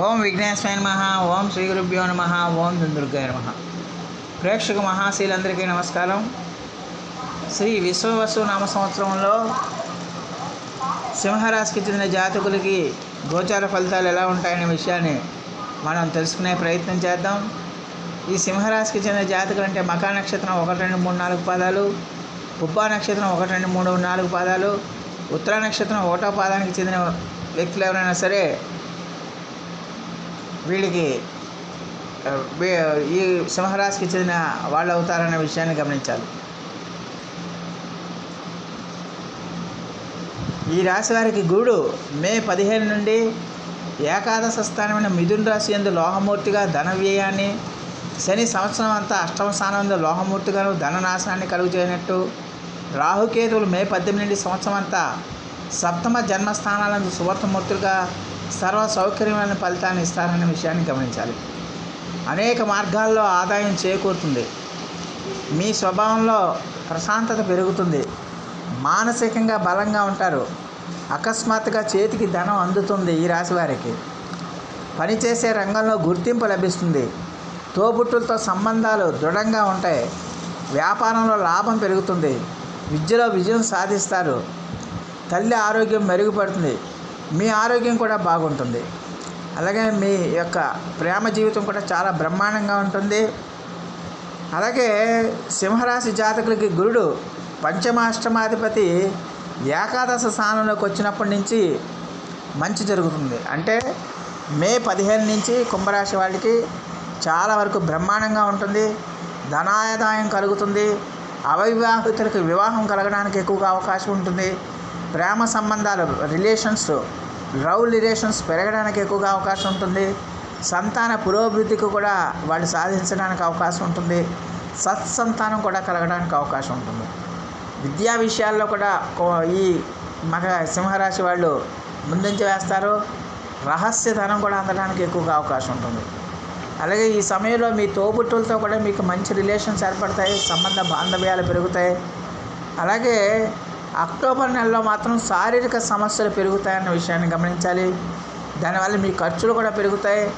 ఓం విఘ్నేశ్వర నమ ఓం శ్రీ గురుభ్యో నమ ఓం దుందుర్గాయ నమ. ప్రేక్షక మహాశీలందరికీ నమస్కారం. శ్రీ విశ్వవసు నామ సంవత్సరంలో సింహరాశికి చెందిన జాతకులకి గోచార ఫలితాలు ఎలా ఉంటాయనే విషయాన్ని మనం తెలుసుకునే ప్రయత్నం చేద్దాం. ఈ సింహరాశికి చెందిన జాతకులు అంటే మకా నక్షత్రం ఒకటి రెండు మూడు నాలుగు పాదాలు పుబ్బా నక్షత్రం ఒకటి రెండు మూడు నాలుగు పాదాలు ఉత్తర నక్షత్రం ఒకటో పాదానికి చెందిన వ్యక్తులు ఎవరైనా సరే వీళ్ళకి ఈ సింహరాశికి చెందిన వాళ్ళు అవుతారనే విషయాన్ని గమనించాలి. ఈ రాశి వారికి గురుడు మే పదిహేను నుండి ఏకాదశ స్థానమైన మిథున్ రాశి ఎందు లోహమూర్తిగా ధన వ్యయాన్ని శని సంవత్సరం అంతా అష్టమ స్థానంలో లోహమూర్తిగాను ధననాశనాన్ని కలుగు చేయనట్టు రాహుకేతువులు మే పద్దెనిమిది నుండి సంవత్సరం అంతా సప్తమ జన్మస్థానాలందు సువర్తమూర్తులుగా సర్వ సౌకర్యమైన ఫలితాన్ని ఇస్తారనే విషయాన్ని గమనించాలి. అనేక మార్గాల్లో ఆదాయం చేకూరుతుంది. మీ స్వభావంలో ప్రశాంతత పెరుగుతుంది. మానసికంగా బలంగా ఉంటారు. అకస్మాత్తుగా చేతికి ధనం అందుతుంది ఈ రాశి వారికి. పనిచేసే రంగంలో గుర్తింపు లభిస్తుంది. తోబుట్టులతో సంబంధాలు దృఢంగా ఉంటాయి. వ్యాపారంలో లాభం పెరుగుతుంది. విద్యలో విజయం సాధిస్తారు. తల్లి ఆరోగ్యం మెరుగుపడుతుంది. మీ ఆరోగ్యం కూడా బాగుంటుంది. అలాగే మీ యొక్క ప్రేమ జీవితం కూడా చాలా బ్రహ్మాండంగా ఉంటుంది. అలాగే సింహరాశి జాతకులకి గురుడు పంచమాష్టమాధిపతి ఏకాదశ స్థానంలోకి వచ్చినప్పటి నుంచి మంచి జరుగుతుంది. అంటే మే పదిహేను నుంచి కుంభరాశి వాళ్ళకి చాలా వరకు బ్రహ్మాండంగా ఉంటుంది. ధనాదాయం కలుగుతుంది. అవివాహితులకు వివాహం కలగడానికి ఎక్కువగా అవకాశం ఉంటుంది. ప్రేమ సంబంధాలు రిలేషన్స్ లవ్ రిలేషన్స్ పెరగడానికి ఎక్కువగా అవకాశం ఉంటుంది. సంతాన పురోభివృద్ధికి కూడా వాళ్ళు సాధించడానికి అవకాశం ఉంటుంది. సత్సంతానం కూడా కలగడానికి అవకాశం ఉంటుంది. విద్యా విషయాల్లో కూడా ఈ మగ సింహరాశి వాళ్ళు ముందంజ వేస్తారు. రహస్య ధనం కూడా అందడానికి ఎక్కువగా అవకాశం ఉంటుంది. అలాగే ఈ సమయంలో మీ తోబుట్టులతో కూడా మీకు మంచి రిలేషన్స్ ఏర్పడతాయి. సంబంధ బాంధవ్యాలు పెరుగుతాయి. అలాగే అక్టోబర్ నెలలో మాత్రం శారీరక సమస్యలు పెరుగుతాయన్న విషయాన్ని గమనించాలి. దానివల్ల మీ ఖర్చులు కూడా పెరుగుతాయి.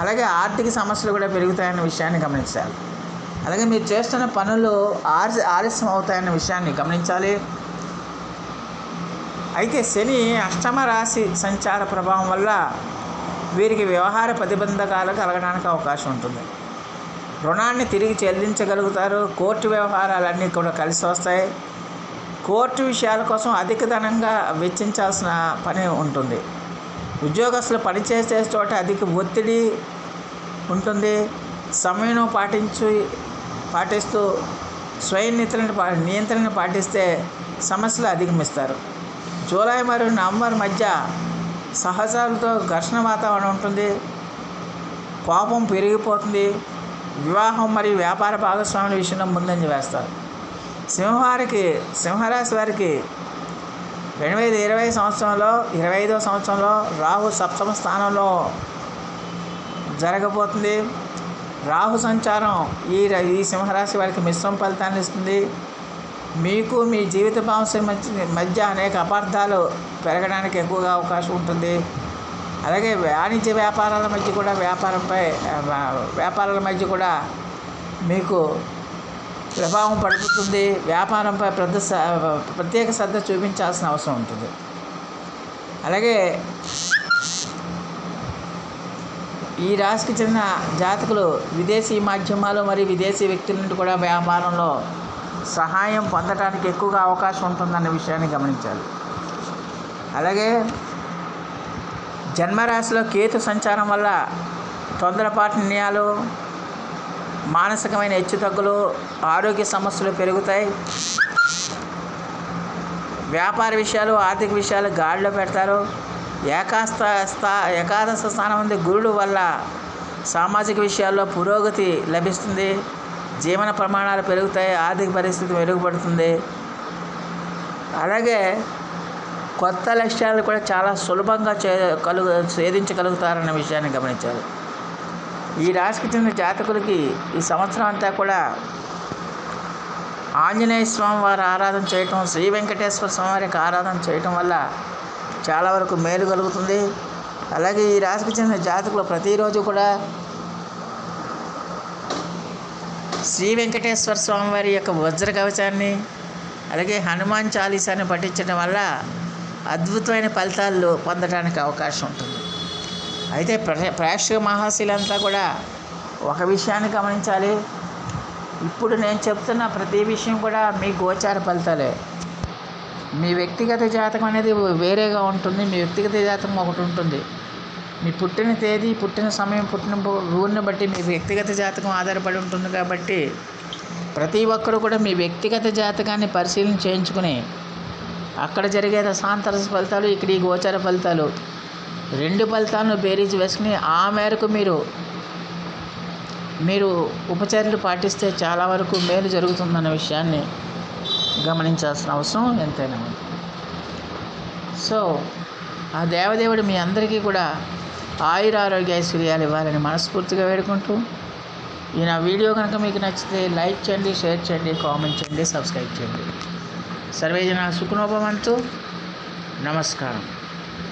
అలాగే ఆర్థిక సమస్యలు కూడా పెరుగుతాయన్న విషయాన్ని గమనించాలి. అలాగే మీరు చేస్తున్న పనులు ఆలస్య ఆలస్యం అవుతాయన్న విషయాన్ని గమనించాలి. అయితే శని అష్టమ రాశి సంచార ప్రభావం వల్ల వీరికి వ్యవహార ప్రతిబంధకాలు కలగడానికి అవకాశం ఉంటుంది. రుణాన్ని తిరిగి చెల్లించగలుగుతారు. కోర్టు వ్యవహారాలన్నీ కూడా కలిసి వస్తాయి. కోర్టు విషయాల కోసం అధిక ధనంగా వెచ్చించాల్సిన పని ఉంటుంది. ఉద్యోగస్తులు పనిచేసే చోట అధిక ఒత్తిడి ఉంటుంది. సమయం పాటించి పాటిస్తూ స్వయం నియంత్రణ పా నియంత్రణ పాటిస్తే సమస్యలు అధిగమిస్తారు. జూలై మరియు నవంబర్ మధ్య సహజాలతో ఘర్షణ వాతావరణం ఉంటుంది. కోపం పెరిగిపోతుంది. వివాహం మరియు వ్యాపార భాగస్వాముల విషయంలో ముందంజ వేస్తారు. సింహవారికి సింహరాశి వారికి రెండు వేల ఇరవై సంవత్సరంలో ఇరవై ఐదో సంవత్సరంలో రాహు సప్తమ స్థానంలో జరగబోతుంది. రాహు సంచారం ఈ ఈ సింహరాశి వారికి మిశ్రమ ఫలితాన్ని ఇస్తుంది. మీకు మీ జీవిత భాంశం మధ్య మధ్య అనేక అపార్థాలు పెరగడానికి ఎక్కువగా అవకాశం ఉంటుంది. అలాగే వాణిజ్య వ్యాపారాల మధ్య కూడా వ్యాపారంపై వ్యాపారాల మధ్య కూడా మీకు ప్రభావం పడుతుంది వ్యాపారంపై పెద్ద స- ప్రత్యేక శ్రద్ధ చూపించాల్సిన అవసరం ఉంటుంది. అలాగే ఈ రాశికి చెందిన జాతకులు విదేశీ మాధ్యమాలు మరియు విదేశీ వ్యక్తుల నుండి కూడా వ్యాపారంలో సహాయం పొందడానికి ఎక్కువగా అవకాశం ఉంటుందన్న విషయాన్ని గమనించాలి. అలాగే జన్మరాశిలో కేతు సంచారం వల్ల తొందరపాటు నిర్ణయాలు మానసికమైన హెచ్చుతగ్గులు ఆరోగ్య సమస్యలు పెరుగుతాయి. వ్యాపార విషయాలు ఆర్థిక విషయాలు గాడిలో పెడతారు. ఏకాస్త స్థా ఏకాదశ స్థానం ఉంది గురుడు వల్ల సామాజిక విషయాల్లో పురోగతి లభిస్తుంది. జీవన ప్రమాణాలు పెరుగుతాయి ఆర్థిక పరిస్థితి మెరుగుపడుతుంది. అలాగే కొత్త లక్ష్యాలు కూడా చాలా సులభంగా చే కలుగు ఛేదించగలుగుతారన్న విషయాన్ని గమనించాలి. ఈ రాశికి చెందిన జాతకులకి ఈ సంవత్సరం అంతా కూడా ఆంజనేయ స్వామి వారి ఆరాధన చేయటం శ్రీ వెంకటేశ్వర స్వామి వారికి ఆరాధన చేయటం వల్ల చాలా వరకు మేలు కలుగుతుంది. అలాగే ఈ రాశికి చెందిన జాతకులు ప్రతిరోజు కూడా శ్రీ వెంకటేశ్వర స్వామివారి యొక్క వజ్ర కవచాన్ని అలాగే హనుమాన్ చాలీసాన్ని పఠించడం వల్ల అద్భుతమైన ఫలితాలు పొందడానికి అవకాశం ఉంటుంది. అయితే ప్ర ప్రేక్షక మహాశీలంతా కూడా ఒక విషయాన్ని గమనించాలి. ఇప్పుడు నేను చెప్తున్న ప్రతి విషయం కూడా మీ గోచార ఫలితాలే. మీ వ్యక్తిగత జాతకం అనేది వేరేగా ఉంటుంది మీ వ్యక్తిగత జాతకం ఒకటి ఉంటుంది. మీ పుట్టిన తేదీ పుట్టిన సమయం పుట్టిన ఊరిని బట్టి మీ వ్యక్తిగత జాతకం ఆధారపడి ఉంటుంది కాబట్టి ప్రతి ఒక్కరూ కూడా మీ వ్యక్తిగత జాతకాన్ని పరిశీలన చేయించుకుని అక్కడ జరిగే దశాంతర ఫలితాలు ఇక్కడ ఈ గోచార ఫలితాలు రెండు ఫలితాలను బేరీజ్ వేసుకుని ఆ మేరకు మీరు మీరు ఉపచర్యలు పాటిస్తే చాలా వరకు మేలు జరుగుతుందన్న విషయాన్ని గమనించాల్సిన అవసరం ఎంతైనా ఉంది. సో ఆ దేవదేవుడు మీ అందరికీ కూడా ఆయుర ఆరోగ్య ఐశ్వర్యాలు ఇవ్వాలని మనస్ఫూర్తిగా వేడుకుంటూ ఈ నా వీడియో కనుక మీకు నచ్చితే లైక్ చేయండి షేర్ చేయండి కామెంట్ చేయండి సబ్స్క్రైబ్ చేయండి. సర్వేజన సుఖనోభవంతు. నమస్కారం.